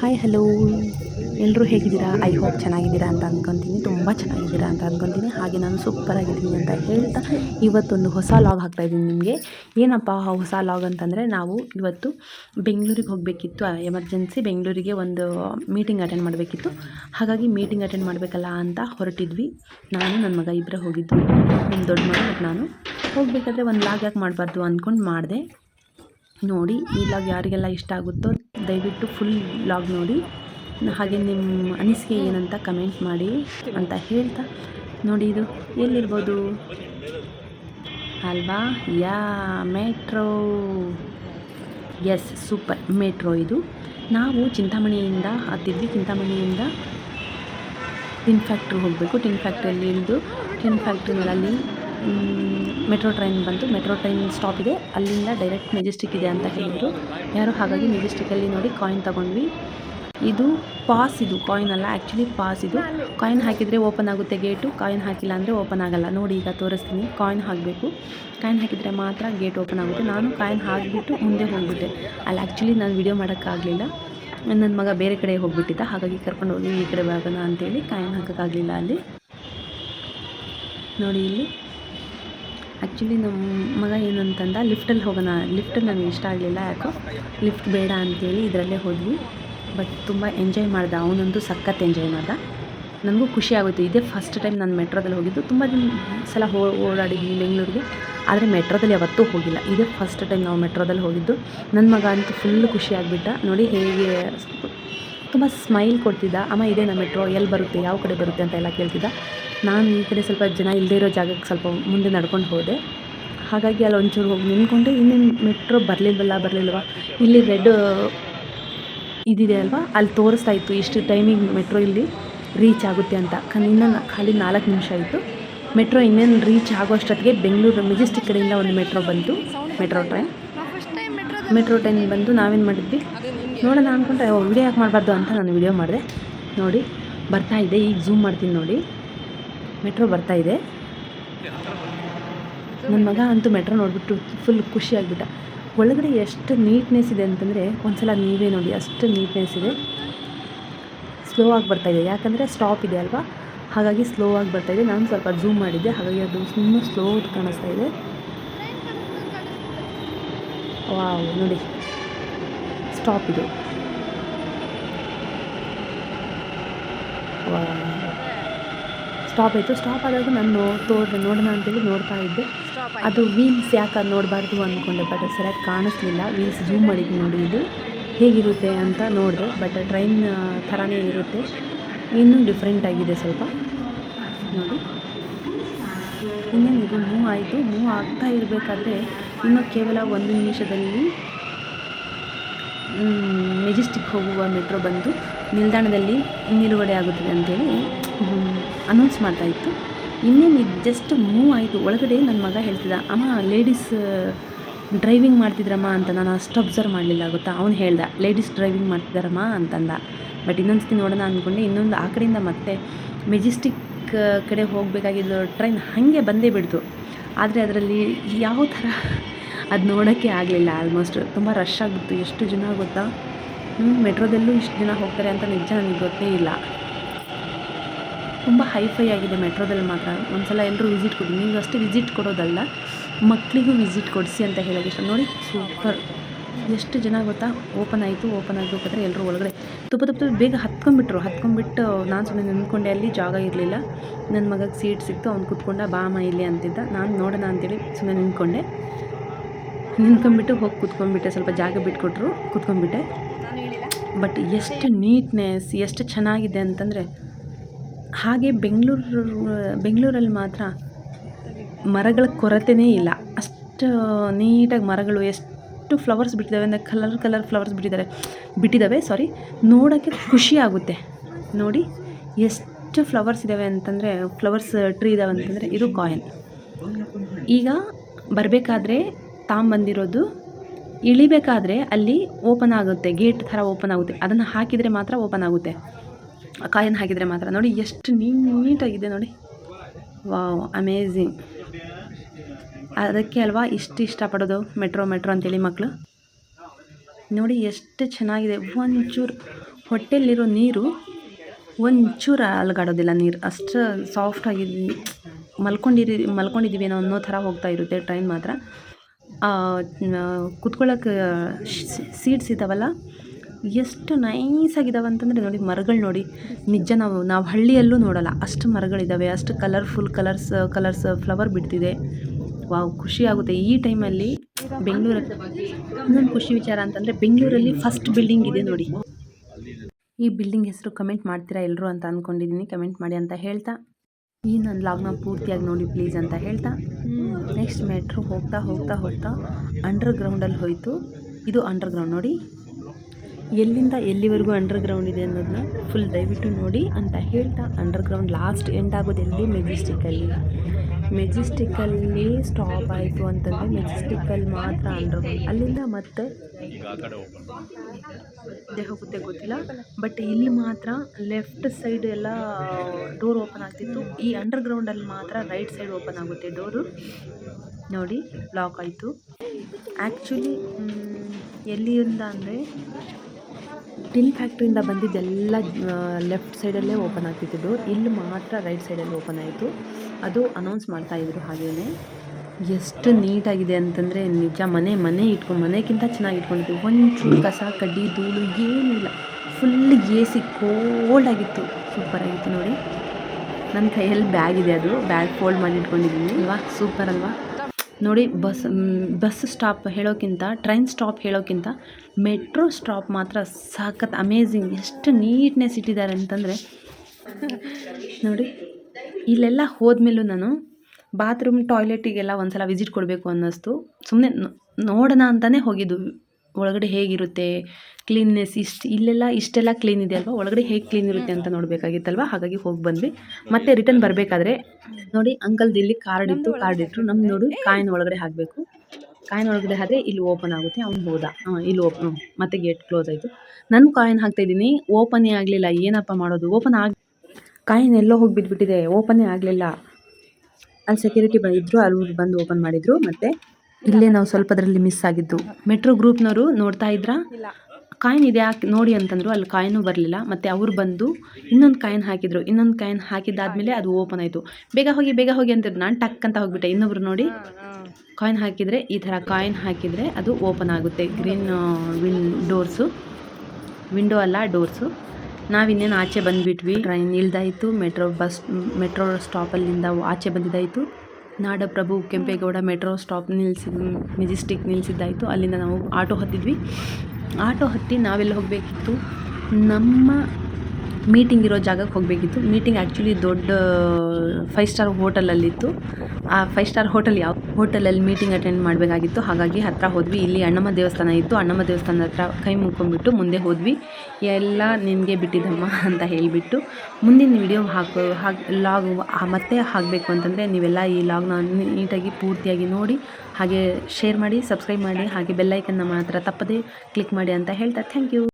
Hi hello ಎಲ್ಲರೂ ಹೇಗಿದ್ದೀರಾ? I hope ಚೆನ್ನಾಗಿದ್ದೀರಾ ಅಂತ ಅಂದ್ಕೊತೀನಿ ತುಂಬ ಚೆನ್ನಾಗಿದ್ದೀರಾ ಅಂತ ಅಂದ್ಕೊತೀನಿ ಹಾಗೆ ನಾನು ಸೂಪರಾಗಿದ್ದೀನಿ ಅಂತ ಹೇಳ್ತಾ ಇವತ್ತೊಂದು ಹೊಸ ಲಾಗ್ ಹಾಕ್ತಾಯಿದ್ದೀನಿ ನಿಮಗೆ. ಏನಪ್ಪ ಹೊಸ ಲಾಗ್ ಅಂತಂದರೆ ನಾವು ಇವತ್ತು ಬೆಂಗಳೂರಿಗೆ ಹೋಗಬೇಕಿತ್ತು. ಎಮರ್ಜೆನ್ಸಿ ಬೆಂಗಳೂರಿಗೆ ಒಂದು ಮೀಟಿಂಗ್ ಅಟೆಂಡ್ ಮಾಡಬೇಕಿತ್ತು. ಹಾಗಾಗಿ ಮೀಟಿಂಗ್ ಅಟೆಂಡ್ ಮಾಡಬೇಕಲ್ಲ ಅಂತ ಹೊರಟಿದ್ವಿ. ನಾನು ನನ್ನ ಮಗ ಇಬ್ಬರೇ ಹೋಗಿದ್ದು ನಿಮ್ಮ ದೊಡ್ಡ ಮಗ ನಾನು ಹೋಗಬೇಕಾದ್ರೆ ಒಂದು ಲಾಗ್ ಯಾಕೆ ಮಾಡಬಾರ್ದು ಅಂದ್ಕೊಂಡು ಮಾಡಿದೆ. ನೋಡಿ ಈ ಲಾಗ್ ಯಾರಿಗೆಲ್ಲ ಇಷ್ಟ ಆಗುತ್ತೋ ದಯವಿಟ್ಟು ಫುಲ್ ಲಾಗ್ ನೋಡಿ. ಹಾಗೆ ನಿಮ್ಮ ಅನಿಸಿಕೆ ಏನಂತ ಕಮೆಂಟ್ ಮಾಡಿ ಅಂತ ಹೇಳ್ತಾ. ನೋಡಿ ಇದು ಎಲ್ಲಿರ್ಬೋದು? ಅಲ್ವಾ? Yeah metro yes super metro ಇದು. ನಾವು ಚಿಂತಾಮಣಿಯಿಂದ ಹತ್ತಿದ್ವಿ ಚಿಂತಾಮಣಿಯಿಂದ ಟಿನ್ ಫ್ಯಾಕ್ಟ್ರಿ ಹೋಗಬೇಕು. ಟಿನ್ ಫ್ಯಾಕ್ಟ್ರಿಯಲ್ಲಿ ಇಳಿದು ಟಿನ್ ಫ್ಯಾಕ್ಟ್ರಿಗಳಲ್ಲಿ ಮೆಟ್ರೋ ಟ್ರೈನ್ ಬಂತು ಮೆಟ್ರೋ ಟ್ರೈನ್ ಸ್ಟಾಪ್ ಇದೆ. ಅಲ್ಲಿಂದ ಡೈರೆಕ್ಟ್ ಮೆಜೆಸ್ಟಿಕ್ ಇದೆ ಅಂತ ಹೇಳಿದರು. ಯಾರು ಹಾಗಾಗಿ ಮೆಜೆಸ್ಟಿಕಲ್ಲಿ ನೋಡಿ ಕಾಯಿನ್ ತೊಗೊಂಡ್ವಿ. ಇದು ಪಾಸ್ ಇದು ಕಾಯಿನ್ ಅಲ್ಲ ಆ್ಯಕ್ಚುಲಿ ಪಾಸ್ ಇದು. ಕಾಯಿನ್ ಹಾಕಿದರೆ ಓಪನ್ ಆಗುತ್ತೆ ಗೇಟು ಕಾಯಿನ್ ಹಾಕಿಲ್ಲ ಅಂದರೆ ಓಪನ್ ಆಗಲ್ಲ. ನೋಡಿ ಈಗ ತೋರಿಸ್ತೀನಿ ಕಾಯಿನ್ ಹಾಕಬೇಕು. ಕಾಯಿನ್ ಹಾಕಿದರೆ ಮಾತ್ರ ಗೇಟ್ ಓಪನ್ ಆಗುತ್ತೆ. ನಾನು ಕಾಯಿನ್ ಹಾಕಿಬಿಟ್ಟು ಮುಂದೆ ಹೋಗಿಬಿಟ್ಟೆ. ಅಲ್ಲಿ ಆ್ಯಕ್ಚುಲಿ ನಾನು ವಿಡಿಯೋ ಮಾಡೋಕ್ಕಾಗಲಿಲ್ಲ. ನನ್ನ ಮಗ ಬೇರೆ ಕಡೆ ಹೋಗಿಬಿಟ್ಟಿದ್ದ. ಹಾಗಾಗಿ ಕರ್ಕೊಂಡು ಹೋಗಿ ಈ ಕಡೆ ಬರೋಣ ಅಂತೇಳಿ ಕಾಯಿನ್ ಹಾಕೋಕ್ಕಾಗಲಿಲ್ಲ ಅಲ್ಲಿ. ನೋಡಿ ಇಲ್ಲಿ. ಆ್ಯಕ್ಚುಲಿ ನಮ್ಮ ಮಗ ಏನಂತಂದ ಲಿಫ್ಟಲ್ಲಿ ಹೋಗೋಣ ಲಿಫ್ಟ್ ನನಗೆ ಇಷ್ಟ ಆಗಲಿಲ್ಲ, ಯಾಕೋ ಲಿಫ್ಟ್ ಬೇಡ ಅಂತೇಳಿ ಇದರಲ್ಲೇ ಹೋದ್ವಿ. ಬಟ್ ತುಂಬ ಎಂಜಾಯ್ ಮಾಡ್ದೆ, ಅವನಂತೂ ಸಖತ್ ಎಂಜಾಯ್ ಮಾಡ್ದ. ನನಗೂ ಖುಷಿ ಆಗುತ್ತೆ ಇದೇ ಫಸ್ಟ್ ಟೈಮ್ ನಾನು ಮೆಟ್ರೋದಲ್ಲಿ ಹೋಗಿದ್ದು. ತುಂಬ ದಿನ ಸಲ ಹೋ, ಓಡಾಡಿದ್ವಿ ಬೆಂಗಳೂರಿಗೆ ಆದರೆ ಮೆಟ್ರೋದಲ್ಲಿ ಯಾವತ್ತೂ ಹೋಗಿಲ್ಲ. ಇದೇ ಫಸ್ಟ್ ಟೈಮ್ ನಾವು ಮೆಟ್ರೋದಲ್ಲಿ ಹೋಗಿದ್ದು. ನನ್ನ ಮಗ ಅಂತೂ ಫುಲ್ ಖುಷಿ ಆಗಿಬಿಟ್ಟ. ನೋಡಿ ಹೇಗೆ ತುಂಬ ಸ್ಮೈಲ್ ಕೊಡ್ತಿದ್ದ ಅಮ್ಮ ಇದೇನಾ ಮೆಟ್ರೋ ಎಲ್ಲಿ ಬರುತ್ತೆ ಯಾವ ಕಡೆ ಬರುತ್ತೆ ಅಂತ ಎಲ್ಲ ಕೇಳ್ತಿದ್ದ. ನಾನು ಈ ಕಡೆ ಸ್ವಲ್ಪ ಜನ ಇಲ್ಲದೇ ಇರೋ ಜಾಗಕ್ಕೆ ಸ್ವಲ್ಪ ಮುಂದೆ ನಡ್ಕೊಂಡು ಹೋದೆ. ಹಾಗಾಗಿ ಅಲ್ಲಿ ಒಂಚೂರು ಹೋಗಿ ನಿಂತ್ಕೊಂಡೆ ಇನ್ನೇನು ಮೆಟ್ರೋ ಬರಲಿಲ್ವಲ್ಲ ಬರಲಿಲ್ವ? ಇಲ್ಲಿ ರೆಡ್ ಇದಿದೆ ಅಲ್ವಾ? ಅಲ್ಲಿ ತೋರಿಸ್ತಾ ಇತ್ತು ಇಷ್ಟು ಟೈಮಿಗೆ ಮೆಟ್ರೋ ಇಲ್ಲಿ ರೀಚ್ ಆಗುತ್ತೆ ಅಂತ. ಇನ್ನೂ ಖಾಲಿ ನಾಲ್ಕು ನಿಮಿಷ ಆಯಿತು. ಮೆಟ್ರೋ ಇನ್ನೇನು ರೀಚ್ ಆಗೋಷ್ಟೊತ್ತಿಗೆ ಬೆಂಗಳೂರು ಮೆಜೆಸ್ಟಿಕ್ ಕಡೆಯಿಂದ ಒಂದು ಮೆಟ್ರೋ ಬಂತು ಮೆಟ್ರೋ ಟ್ರೈನ್ ಮೆಟ್ರೋ ಟ್ರೈನ್ ಬಂದು ನಾವೇನು ಮಾಡಿದ್ವಿ? ನೋಡೋಣ ಅಂದ್ಕೊಂಡ್ರೆ ವಿಡಿಯೋ ಯಾಕೆ ಮಾಡಬಾರ್ದು ಅಂತ ನಾನು ವಿಡಿಯೋ ಮಾಡಿದೆ. ನೋಡಿ, ಬರ್ತಾ ಇದೆ, ಈಗ ಝೂಮ್ ಮಾಡ್ತೀನಿ ನೋಡಿ. ಮೆಟ್ರೋ ಬರ್ತಾ ಇದೆ. ನನ್ನ ಮಗ ಅಂತೂ ಮೆಟ್ರೋ ನೋಡಿಬಿಟ್ಟು ಫುಲ್ ಖುಷಿ ಆಗಿಬಿಟ್ಟ. ಒಳಗಡೆ ಎಷ್ಟು ನೀಟ್ನೆಸ್ ಇದೆ ಅಂತಂದರೆ, ಒಂದ್ಸಲ ನೀವೇ ನೋಡಿ, ಅಷ್ಟು ನೀಟ್ನೆಸ್ ಇದೆ. ಸ್ಲೋ ಆಗಿ ಬರ್ತಾ ಇದೆ. ಯಾಕಂದರೆ ಸ್ಟಾಪ್ ಇದೆ ಅಲ್ವಾ? ಹಾಗಾಗಿ ಸ್ಲೋ ಆಗಿ ಬರ್ತಾ ಇದೆ. ನಾನು ಸ್ವಲ್ಪ ಝೂಮ್ ಮಾಡಿದ್ದೆ. ಹಾಗಾಗಿ ಅದು ಇನ್ನೂ ಸ್ಲೋ ಕಾಣಿಸ್ತಾ ಇದೆ. ವಾವ್ ನೋಡಿ. ಸ್ಟಾಪ್ ಇದು. ಸ್ಟಾಪ್ ಆಯಿತು. ಸ್ಟಾಪ್ ಆದಾಗ ನಾನು ತೋಡ ನೋಡೋಣ ಅಂತೇಳಿ ನೋಡ್ತಾ ಇದ್ದೆ. ಅದು ವೀಲ್ಸ್ ಯಾಕೆ ನೋಡಬಾರ್ದು ಅಂದ್ಕೊಂಡೆ ಬಟ್ ಸರಿಯಾಗಿ ಕಾಣಿಸ್ಲಿಲ್ಲ. ವೀಲ್ಸ್ ಝೂಮ್ ಮಾಡಿದ್ದು ನೋಡಿ ಇದು. ಹೇಗಿರುತ್ತೆ ಅಂತ ನೋಡಿದೆ ಬಟ್ ಟ್ರೈನ್ ಥರನೇ ಇರುತ್ತೆ. ಇನ್ನೂ ಡಿಫ್ರೆಂಟ್ ಆಗಿದೆ ಸ್ವಲ್ಪ. ನೋಡಿ. ಇನ್ನೇನು ಇದು ಮೂವ್ ಆಯಿತು. ಮೂವ್ ಆಗ್ತಾ ಇರಬೇಕಾದ್ರೆ ಇನ್ನೂ ಕೇವಲ ಒಂದು ನಿಮಿಷದಲ್ಲಿ ಮೆಜೆಸ್ಟಿಕ್ ಹೋಗುವ ಮೆಟ್ರೋ ಬಂದು ನಿಲ್ದಾಣದಲ್ಲಿ ನಿಲುಗಡೆ ಆಗುತ್ತದೆ ಅಂತೇಳಿ ಅನೌನ್ಸ್ ಮಾಡ್ತಾಯಿತ್ತು ಇನ್ನೇನು, ಇದು ಜಸ್ಟ್ ಮೂವ್ ಆಯಿತು. ಒಳಗಡೆ ನನ್ನ ಮಗ ಹೇಳ್ತಿದ್ದ, ಅಮ್ಮ ಲೇಡೀಸ್ ಡ್ರೈವಿಂಗ್ ಮಾಡ್ತಿದ್ರಮ್ಮ ಅಂತ ನಾನು ಅಷ್ಟು ಅಬ್ಸರ್ವ್ ಮಾಡಲಿಲ್ಲ, ಗೊತ್ತಾ? ಅವ್ನು ಹೇಳ್ದ ಲೇಡೀಸ್ ಡ್ರೈವಿಂಗ್ ಮಾಡ್ತಿದ್ದಾರಮ್ಮ ಅಂತಂದ. ಬಟ್ ಇನ್ನೊಂದು ಸತಿ ನೋಡೋಣ ಅಂದ್ಕೊಂಡೆ ಇನ್ನೊಂದು ಆ ಕಡೆಯಿಂದ ಮತ್ತೆ ಮೆಜೆಸ್ಟಿಕ್ ಕಡೆ ಹೋಗಬೇಕಾಗಿದ್ದು ಟ್ರೈನ್ ಹಾಗೆ ಬಂದೇ ಬಿಡ್ತು. ಆದರೆ ಅದರಲ್ಲಿ ಯಾವ ಥರ ಅದು ನೋಡೋಕ್ಕೆ ಆಗಲಿಲ್ಲ. ಆಲ್ಮೋಸ್ಟ್ ತುಂಬ ರಶ್ ಆಗಿತ್ತು ಎಷ್ಟು ಜನ ಗೊತ್ತಾ? ಮೆಟ್ರೋದಲ್ಲೂ ಇಷ್ಟು ಜನ ಹೋಗ್ತಾರೆ ಅಂತ ನಿಜ ನನಗೆ ಗೊತ್ತೇ ಇಲ್ಲ. ತುಂಬ ಹೈಫೈ ಆಗಿದೆ ಮೆಟ್ರೋದಲ್ಲಿ ಮಾತ್ರ. ಒಂದು ಸಲ ಎಲ್ಲರೂ ವಿಸಿಟ್ ಕೊಡಿ. ನೀವು ಅಷ್ಟೇ ವಿಸಿಟ್ ಕೊಡೋದಲ್ಲ. ಮಕ್ಕಳಿಗೂ ವಿಸಿಟ್ ಕೊಡಿಸಿ ಅಂತ ಹೇಳೋಕೆ ಇಷ್ಟ. ನೋಡಿ ಸೂಪರ್ ಎಷ್ಟು ಜನ ಗೊತ್ತಾ? ಓಪನ್ ಆಯಿತು ಓಪನ್ ಆಗಬೇಕಾದ್ರೆ ಎಲ್ಲರೂ ಒಳಗಡೆ. ತುಪ್ಪ ತುಪ್ಪ ಬೇಗ ಹತ್ಕೊಂಡ್ಬಿಟ್ರು. ಹತ್ಕೊಂಡ್ಬಿಟ್ಟು ನಾನು ಸುಮ್ಮನೆ ನಿಂತ್ಕೊಂಡೆ ಅಲ್ಲಿ, ಜಾಗ ಇರಲಿಲ್ಲ. ನನ್ನ ಮಗಕ್ಕೆ ಸೀಟ್ ಸಿಕ್ತು, ಅವ್ನು ಕೂತ್ಕೊಂಡ ಬಾಮ ಇಲ್ಲಿ ಅಂತಿದ್ದ. ನಾನು ನೋಡೋಣ ಅಂತೇಳಿ ಸುಮ್ಮನೆ ನಿಂತ್ಕೊಂಡೆ. ನಿಂತ್ಕೊಂಡ್ಬಿಟ್ಟು ಹೋಗಿ ಕೂತ್ಕೊಂಡ್ಬಿಟ್ಟೆ. ಸ್ವಲ್ಪ ಜಾಗ ಬಿಟ್ಕೊಟ್ರು, ಕೂತ್ಕೊಂಡ್ಬಿಟ್ಟೆ. ಬಟ್ ಎಷ್ಟು ನೀಟ್ನೆಸ್ ಎಷ್ಟು ಚೆನ್ನಾಗಿದೆ ಅಂತಂದರೆ, ಹಾಗೆ ಬೆಂಗಳೂರು, ಬೆಂಗಳೂರಲ್ಲಿ ಮಾತ್ರ ಮರಗಳ ಕೊರತೆನೇ ಇಲ್ಲ. ಅಷ್ಟು ನೀಟಾಗಿ ಮರಗಳು, ಎಷ್ಟು ಫ್ಲವರ್ಸ್ ಬಿಟ್ಟಿದ್ದಾವೆ ಅಂದರೆ ಕಲರ್ ಕಲರ್ ಫ್ಲವರ್ಸ್ ಬಿಟ್ಟಿದ್ದಾರೆ ಬಿಟ್ಟಿದ್ದಾವೆ ಸಾರಿ ನೋಡೋಕ್ಕೆ ಖುಷಿ ಆಗುತ್ತೆ. ನೋಡಿ, ಎಷ್ಟು ಫ್ಲವರ್ಸ್ ಇದ್ದಾವೆ ಅಂತಂದರೆ ಫ್ಲವರ್ಸ್ ಟ್ರೀ ಇದ್ದಾವೆ ಅಂತಂದರೆ, ಇದು ಕಾಯಿನ್ ಈಗ ಬರಬೇಕಾದ್ರೆ ತಾಂಬಂದಿರೋದು ಇಳಿಬೇಕಾದ್ರೆ ಅಲ್ಲಿ ಓಪನ್ ಆಗುತ್ತೆ, ಗೇಟ್ ಥರ ಓಪನ್ ಆಗುತ್ತೆ. ಅದನ್ನು ಹಾಕಿದರೆ ಮಾತ್ರ ಓಪನ್ ಆಗುತ್ತೆ. ಕಾಯನ್ನು ಹಾಕಿದರೆ ಮಾತ್ರ. ನೋಡಿ, ಎಷ್ಟು ನೀಟಾಗಿದೆ ನೋಡಿ. ವಾವ್ ಅಮೇಝಿಂಗ್ ಅದಕ್ಕೆ ಅಲ್ವಾ ಇಷ್ಟು ಇಷ್ಟಪಡೋದು ಮೆಟ್ರೋ ಮೆಟ್ರೋ ಅಂತೇಳಿ ಮಕ್ಕಳು ನೋಡಿ, ಎಷ್ಟು ಚೆನ್ನಾಗಿದೆ. ಒಂಚೂರು ಹೊಟ್ಟೆಲಿರೋ ನೀರು, ಒಂಚೂರು ಅಲ್ಗಾಡೋದಿಲ್ಲ ನೀರು. ಅಷ್ಟು ಸಾಫ್ಟಾಗಿ ಮಲ್ಕೊಂಡಿರಿ, ಮಲ್ಕೊಂಡಿದ್ದೀವಿ ಅನ್ನೋ ಥರ ಹೋಗ್ತಾ ಇರುತ್ತೆ ಟ್ರೈನ್ ಮಾತ್ರ. ಕುತ್ಕೊಳ್ಳೋಕೆ ಸೀಟ್ಸ್ ಇದ್ದಾವಲ್ಲ ಎಷ್ಟು ನೈಸಾಗಿದ್ದಾವೆ ಅಂತಂದರೆ ನೋಡಿ ಮರಗಳು ನೋಡಿ. ನಿಜ ನಾವು ನಾವು ಹಳ್ಳಿಯಲ್ಲೂ ನೋಡೋಲ್ಲ. ಅಷ್ಟು ಮರಗಳಿದ್ದಾವೆ ಅಷ್ಟು ಕಲರ್ಫುಲ್ ಕಲರ್ಸ್ ಕಲರ್ಸ್ ಫ್ಲವರ್ ಬಿಡ್ತಿದೆ. ವಾವ್, ಖುಷಿ ಆಗುತ್ತೆ. ಈ ಟೈಮಲ್ಲಿ ಬೆಂಗಳೂರಲ್ಲಿ ಇನ್ನೊಂದು ಖುಷಿ ವಿಚಾರ ಅಂತಂದರೆ ಬೆಂಗಳೂರಲ್ಲಿ ಫಸ್ಟ್ ಬಿಲ್ಡಿಂಗ್ ಇದೆ ನೋಡಿ. ಈ ಬಿಲ್ಡಿಂಗ್ ಹೆಸರು ಕಮೆಂಟ್ ಮಾಡ್ತೀರಾ ಎಲ್ಲರೂ ಅಂತ ಅಂದ್ಕೊಂಡಿದ್ದೀನಿ ಕಮೆಂಟ್ ಮಾಡಿ ಅಂತ ಹೇಳ್ತಾ. ಈ ನನ್ನ ಲಾಗ್ನ ಪೂರ್ತಿಯಾಗಿ ನೋಡಿ ಪ್ಲೀಸ್ ಅಂತ ಹೇಳ್ತಾ. ನೆಕ್ಸ್ಟ್ ಮೆಟ್ರೋ ಹೋಗ್ತಾ ಹೋಗ್ತಾ ಹೋಗ್ತಾ ಅಂಡರ್ ಗ್ರೌಂಡಲ್ಲಿ ಹೋಯಿತು. ಇದು ಅಂಡರ್ ಗ್ರೌಂಡ್ ನೋಡಿ. ಎಲ್ಲಿಂದ ಎಲ್ಲಿವರೆಗೂ ಅಂಡರ್ ಗ್ರೌಂಡ್ ಇದೆ ಅನ್ನೋದನ್ನ ಫುಲ್ ದಯವಿಟ್ಟು ನೋಡಿ ಅಂತ ಹೇಳ್ತಾ ಅಂಡರ್ ಗ್ರೌಂಡ್ ಲಾಸ್ಟ್ ಎಂಡ್ ಆಗೋದು ಎಲ್ಲಿ? ಮೆಜೆಸ್ಟಿಕಲ್ಲಿ ಮೆಜೆಸ್ಟಿಕಲ್ಲಿ ಸ್ಟಾಪ್ ಆಯಿತು ಅಂತಂದರೆ ಮೆಜೆಸ್ಟಿಕಲ್ಲಿ ಮಾತ್ರ ಅಂಡರ್ ಗ್ರೌಂಡ್ ಅಲ್ಲಿಂದ ಮತ್ತೆ ಇದೆ ಹೋಗುತ್ತೆ ಗೊತ್ತಿಲ್ಲ. ಬಟ್ ಇಲ್ಲಿ ಮಾತ್ರ ಲೆಫ್ಟ್ ಸೈಡ್ ಎಲ್ಲ ಡೋರ್ ಓಪನ್ ಆಗ್ತಿತ್ತು. ಈ ಅಂಡರ್ ಗ್ರೌಂಡಲ್ಲಿ ಮಾತ್ರ ರೈಟ್ ಸೈಡ್ ಓಪನ್ ಆಗುತ್ತೆ ಡೋರು ನೋಡಿ ಲಾಕ್ ಆಯಿತು. ಆ್ಯಕ್ಚುಲಿ ಎಲ್ಲಿಂದ ಅಂದರೆ ಟಿನ್ ಫ್ಯಾಕ್ಟ್ರಿಯಿಂದ ಬಂದಿದ್ದೆಲ್ಲ ಲೆಫ್ಟ್ ಸೈಡಲ್ಲೇ ಓಪನ್ ಆಗ್ತಿತ್ತು ಡೋರ್ ಇಲ್ಲಿ ಮಾತ್ರ ರೈಟ್ ಸೈಡಲ್ಲಿ ಓಪನ್ ಆಯಿತು. ಅದು ಅನೌನ್ಸ್ ಮಾಡ್ತಾಯಿದ್ರು ಹಾಗೇ ಎಷ್ಟು ನೀಟಾಗಿದೆ ಅಂತಂದರೆ ನಿಜ, ಮನೆ ಮನೆ ಇಟ್ಕೊಂಡು, ಮನೆಗಿಂತ ಚೆನ್ನಾಗಿ ಇಟ್ಕೊಂಡಿದ್ದೀವಿ ಒಂಚೂರು ಕಸ, ಕಡ್ಡಿ, ಧೂಳು ಏನಿಲ್ಲ ಫುಲ್ ಎ ಸಿ ಕೋಲ್ಡ್ ಆಗಿತ್ತು. ಸೂಪರ್ ಆಗಿತ್ತು ನೋಡಿ. ನನ್ನ ಕೈಯಲ್ಲಿ ಬ್ಯಾಗ್ ಇದೆ ಅದು. ಬ್ಯಾಗ್ ಫೋಲ್ಡ್ ಮಾಡಿ ಇಟ್ಕೊಂಡಿದ್ದೀನಿ. ಅಲ್ವಾ? ಸೂಪರ್ ಅಲ್ವಾ? ನೋಡಿ, ಬಸ್ ಬಸ್ ಸ್ಟಾಪ್ ಹೇಳೋಕ್ಕಿಂತ ಟ್ರೈನ್ ಸ್ಟಾಪ್ ಹೇಳೋಕ್ಕಿಂತ ಮೆಟ್ರೋ ಸ್ಟಾಪ್ ಮಾತ್ರ ಸಖತ್ ಅಮೇಝಿಂಗ್ ಎಷ್ಟು ನೀಟ್ನೆಸ್ ಇಟ್ಟಿದ್ದಾರೆ ಅಂತಂದರೆ, ನೋಡಿ, ಇಲ್ಲೆಲ್ಲ ಹೋದ್ಮೇಲೂ ನಾನು ಬಾತ್ರೂಮ್ ಟಾಯ್ಲೆಟಿಗೆಲ್ಲ ಒಂದು ಸಲ ವಿಸಿಟ್ ಕೊಡಬೇಕು ಅನ್ನಿಸ್ತು. ಸುಮ್ಮನೆ ನೋಡೋಣ ಅಂತಲೇ ಹೋಗಿದ್ದು. ಒಳಗಡೆ ಹೇಗಿರುತ್ತೆ? ಕ್ಲೀನ್ನೆಸ್ ಇಷ್ಟು ಇಲ್ಲೆಲ್ಲ ಇಷ್ಟೆಲ್ಲ ಕ್ಲೀನ್ ಇದೆ ಅಲ್ವಾ ಒಳಗಡೆ ಹೇಗೆ ಕ್ಲೀನ್ ಇರುತ್ತೆ ಅಂತ ನೋಡಬೇಕಾಗಿತ್ತಲ್ವ? ಹಾಗಾಗಿ ಹೋಗಿ ಬಂದ್ವಿ. ಮತ್ತೆ ರಿಟರ್ನ್ ಬರಬೇಕಾದ್ರೆ ನೋಡಿ ಅಂಕಲ್ದು ಇಲ್ಲಿ ಕಾರ್ಡ್ ಇತ್ತು ಕಾರ್ಡ್ ಇಟ್ಟರು ನಮ್ಗೆ ನೋಡು ಕಾಯಿನ ಒಳಗಡೆ ಹಾಕಬೇಕು. ಕಾಯಿನ್ ಒಳಗಡೆ ಆದರೆ ಇಲ್ಲಿ ಓಪನ್ ಆಗುತ್ತೆ. ಅವ್ನು ಹೋದ. ಹಾಂ ಇಲ್ಲಿ ಓಪನ್ ಮತ್ತೆ ಗೇಟ್ ಕ್ಲೋಸ್ ಆಯಿತು. ನಾನು ಕಾಯಿನ್ ಹಾಕ್ತಾಯಿದ್ದೀನಿ ಓಪನೇ ಆಗಲಿಲ್ಲ. ಏನಪ್ಪ ಮಾಡೋದು? ಓಪನ್ ಆಗಿ ಕಾಯಿನ್ ಎಲ್ಲೋ ಹೋಗಿ ಬಿದ್ದುಬಿಟ್ಟಿದೆ ಓಪನೇ ಆಗಲಿಲ್ಲ. ಅಲ್ಲಿ ಸೆಕ್ಯೂರಿಟಿ ಬಂದಿದ್ರು ಅಲ್ಲಿ ಬಂದು ಓಪನ್ ಮಾಡಿದ್ರು. ಮತ್ತೆ ಇಲ್ಲೇ ನಾವು ಸ್ವಲ್ಪ ಅದರಲ್ಲಿ ಮಿಸ್ ಆಗಿದ್ದು ಮೆಟ್ರೋ ಗ್ರೂಪ್ನವರು ನೋಡ್ತಾ ಇದ್ರಾ? ಕಾಯಿನ್ ಇದೆ ಯಾಕೆ ನೋಡಿ ಅಂತಂದ್ರು ಅಲ್ಲಿ ಕಾಯಿನೂ ಬರಲಿಲ್ಲ. ಮತ್ತು ಅವ್ರು ಬಂದು ಇನ್ನೊಂದು ಕಾಯಿನ್ ಹಾಕಿದ್ರು. ಇನ್ನೊಂದು ಕಾಯಿನ್ ಹಾಕಿದ್ದಾದ್ಮೇಲೆ ಅದು ಓಪನ್ ಆಯಿತು. ಬೇಗ ಹೋಗಿ ಬೇಗ ಹೋಗಿ ಅಂತಿದ್ರು ನಾನು ಟಕ್ ಅಂತ ಹೋಗ್ಬಿಟ್ಟೆ. ಇನ್ನೊಬ್ರು ನೋಡಿ ಕಾಯಿನ್ ಹಾಕಿದರೆ ಈ ಥರ ಕಾಯಿನ್ ಹಾಕಿದರೆ ಅದು ಓಪನ್ ಆಗುತ್ತೆ. ಗ್ರೀನ್ ವಿನ್ ಡೋರ್ಸು ವಿಂಡೋ ಅಲ್ಲ ಡೋರ್ಸು ನಾವಿನ್ನೇನು ಆಚೆ ಬಂದುಬಿಟ್ವಿ. ಟ್ರೈನ್ ಇಳ್ದಾಯಿತು. ಮೆಟ್ರೋ ಬಸ್, ಮೆಟ್ರೋ ಸ್ಟಾಪಲ್ಲಿಂದ ಆಚೆ ಬಂದಿದ್ದಾಯಿತು. ನಾಡಪ್ರಭು ಕೆಂಪೇಗೌಡ ಮೆಟ್ರೋ ಸ್ಟಾಪ್ ನಿಲ್ಲಿಸಿ ಮೆಜೆಸ್ಟಿಕ್ ನಿಲ್ಲಿಸಿದ್ದಾಯಿತು ಅಲ್ಲಿಂದ ನಾವು ಆಟೋ ಹತ್ತಿದ್ವಿ. ಆಟೋ ಹತ್ತಿ ನಾವೆಲ್ಲ ಹೋಗಬೇಕಿತ್ತು. ನಮ್ಮ ಮೀಟಿಂಗ್ ಇರೋ ಜಾಗಕ್ಕೆ ಹೋಗಬೇಕಿತ್ತು. ಮೀಟಿಂಗ್ ಆ್ಯಕ್ಚುಲಿ ದೊಡ್ಡ ಫೈವ್ ಸ್ಟಾರ್ ಹೋಟೆಲಲ್ಲಿತ್ತು ಆ ಫೈವ್ ಸ್ಟಾರ್ ಹೋಟೆಲ್ ಯಾವ ಹೋಟೆಲಲ್ಲಿ ಮೀಟಿಂಗ್ ಅಟೆಂಡ್ ಮಾಡಬೇಕಾಗಿತ್ತು. ಹಾಗಾಗಿ ಹತ್ತಿರ ಹೋದ್ವಿ. ಇಲ್ಲಿ ಅಣ್ಣಮ್ಮ ದೇವಸ್ಥಾನ ಇತ್ತು. ಅಣ್ಣಮ್ಮ ದೇವಸ್ಥಾನದ ಹತ್ರ ಕೈ ಮುಕ್ಕೊಂಬಿಟ್ಟು ಮುಂದೆ ಹೋದ್ವಿ. ಎಲ್ಲ ನಿನಗೆ ಬಿಟ್ಟಿದ್ದಮ್ಮ ಅಂತ ಹೇಳಿಬಿಟ್ಟು ಮುಂದಿನ ವಿಡಿಯೋ ಹಾಕೋ ಹಾಗೆ ಲಾಗ್ ಮತ್ತೆ ಹಾಕಬೇಕು ಅಂತಂದರೆ ನೀವೆಲ್ಲ ಈ ಲಾಗ್ನ ನೀಟಾಗಿ ಪೂರ್ತಿಯಾಗಿ ನೋಡಿ, ಹಾಗೆ ಶೇರ್ ಮಾಡಿ ಸಬ್ಸ್ಕ್ರೈಬ್ ಮಾಡಿ, ಹಾಗೆ ಬೆಲ್ಲೈಕನ್ನ ಮಾತ್ರ ತಪ್ಪದೇ ಕ್ಲಿಕ್ ಮಾಡಿ ಅಂತ ಹೇಳ್ತಾ. Thank you